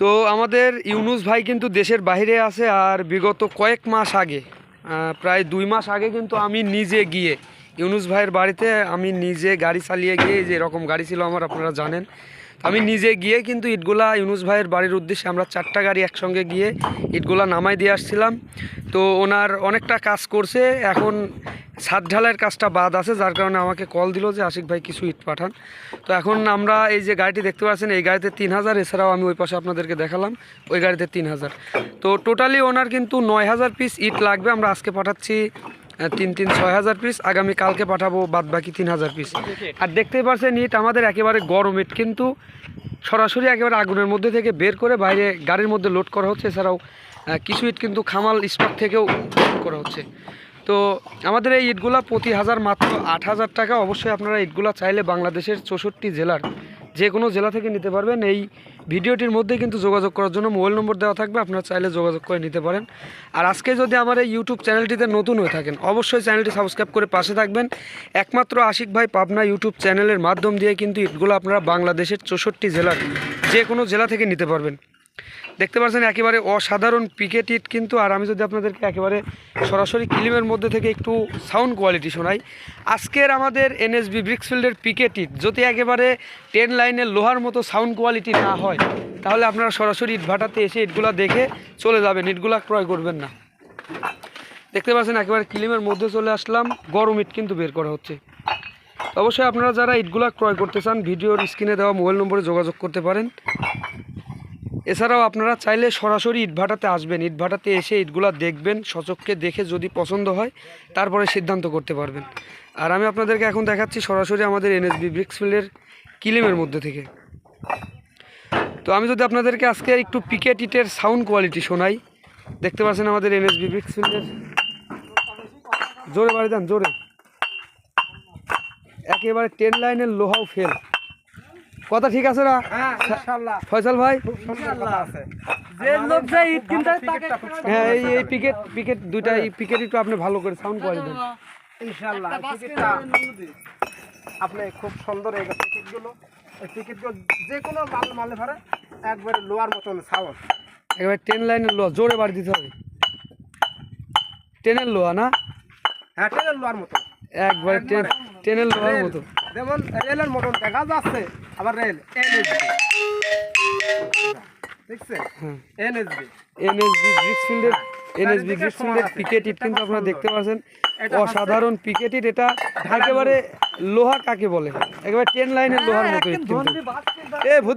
তো আমাদের ইউনুস ভাই কিন্তু দেশের বাইরে আছে আর বিগত কয়েক মাস আগে প্রায় দুই মাস আগে কিন্তু আমি নিজে গিয়ে, ইউনুস ভাইয়ের বাড়িতে আমি নিজে গাড়ি চালিয়ে গিয়ে যে এরকম গাড়ি ছিল আমার, আপনারা জানেন। আমি নিজে গিয়ে কিন্তু ইটগুলা ইউনুস ভাইয়ের বাড়ির উদ্দেশ্যে আমরা চারটা গাড়ি একসঙ্গে গিয়ে ইটগুলা নামাই দিয়ে আসছিলাম। তো ওনার অনেকটা কাজ করছে, এখন ছাদ ঢালাইয়ের কাজটা বাদ আছে, যার কারণে আমাকে কল দিল যে আশিক ভাই কিছু ইট পাঠান। তো এখন আমরা এই যে গাড়িটি দেখতে পাচ্ছেন, এই গাড়িতে তিন হাজার, এছাড়াও আমি ওই পাশে আপনাদেরকে দেখালাম, ওই গাড়িতে তিন হাজার। তো টোটালি ওনার কিন্তু নয় হাজার পিস ইট লাগবে, আমরা আজকে পাঠাচ্ছি তিন তিন, ছয় হাজার পিস আগামী কালকে পাঠাবো বাদ বাকি তিন হাজার পিস আর দেখতেই পাচ্ছেন ইট আমাদের একেবারে গরম ইট, কিন্তু সরাসরি একেবারে আগুনের মধ্যে থেকে বের করে বাইরে গাড়ির মধ্যে লোড করা হচ্ছে, এছাড়াও কিছু ইট কিন্তু খামাল স্টক থেকেও করা হচ্ছে। তো আমাদের এই ইটগুলা প্রতি হাজার মাত্র আট হাজার টাকা। অবশ্যই আপনারা ইটগুলা চাইলে বাংলাদেশের চৌষট্টি জেলার যে কোনো জেলা থেকে নিতে পারবেন। এই ভিডিওটির মধ্যে কিন্তু যোগাযোগ করার জন্য মোবাইল নম্বর দেওয়া থাকবে, আপনারা চাইলে যোগাযোগ করে নিতে পারেন। আর আজকে যদি আমার এই ইউটিউব চ্যানেলটিতে নতুন হয়ে থাকেন, অবশ্যই চ্যানেলটি সাবস্ক্রাইব করে পাশে থাকবেন। একমাত্র আশিক ভাই পাবনা ইউটিউব চ্যানেলের মাধ্যম দিয়ে কিন্তু ইটগুলো আপনারা বাংলাদেশের চৌষট্টি জেলার যে কোনো জেলা থেকে নিতে পারবেন। দেখতে পাচ্ছেন একেবারে অসাধারণ পিকেট ইট কিন্তু, আর আমি যদি আপনাদেরকে একেবারে সরাসরি ক্লিমের মধ্যে থেকে একটু সাউন্ড কোয়ালিটি শোনাই, আজকের আমাদের এনএসবি ব্রিক্সফিল্ডের পিকেট ইট যদি একেবারে টেন লাইনের লোহার মতো সাউন্ড কোয়ালিটি না হয়, তাহলে আপনারা সরাসরি ইট ভাটাতে এসে ইটগুলা দেখে চলে যাবেন, ইটগুলা ক্রয় করবেন না। দেখতে পাচ্ছেন একেবারে ক্লিমের মধ্যে চলে আসলাম, গরম ইট কিন্তু বের করা হচ্ছে। অবশ্যই আপনারা যারা ইটগুলা ক্রয় করতে চান, ভিডিওর স্ক্রিনে দেওয়া মোবাইল নম্বরে যোগাযোগ করতে পারেন। এছাড়াও আপনারা চাইলে সরাসরি ইটভাটাতে আসবেন। ইটভাটাতে এসে ইটগুলা দেখবেন, সচক্ষে দেখে যদি পছন্দ হয়, তারপরে সিদ্ধান্ত করতে পারবেন। আর আমি আপনাদেরকে এখন দেখাচ্ছি সরাসরি আমাদের এনএসবি ব্রিক্সফিল্ডের কিলিমের মধ্যে থেকে। তো আমি যদি আপনাদেরকে আজকে একটু পিকেট ইটের সাউন্ড কোয়ালিটি শোনাই, দেখতে পাচ্ছেন আমাদের এনএসবি ব্রিক্সফিল্ডের জোরে বাড়ি দেন, জোরে। একেবারে টেন লাইনের লোহাও ফেল। কথা ঠিক আছে না? হ্যাঁ ফয়সাল ভাই? যে লোক যে ঈদ কিনতে হয় তাকে এই এই পিকেট পিকেট দুইটা এই পিকেট একটু আপনি ভালো করে সাউন্ড করে দেন। ইনশাআল্লাহ আপনি খুব সুন্দর এই টিকিটগুলো এই টিকিটগুলো যে কোনো মাল একবারে লোয়ার মতন সাউন্ড একেবারে টেন লাইনের লোয়া জোরে বাড়ি দিতে হবে। টেনের লোয়া না? হ্যাঁ ট্রেনের লোয়ার মতো একবারে টেন টেনের লোয়ার মতো। যেমন রেলের মতন দেখা যাচ্ছে আবার রেল এনএসবি। হ্যাঁ এনএসবি এনএসবি পিকেট ইট কিন্তু আপনারা দেখতে পাচ্ছেন। অসাধারণ পিকেট ইট এটা একেবারে লোহা কাকে বলে? একেবারে টেন লাইনের লোহার মতো ইট কিন্তু। এ ভূত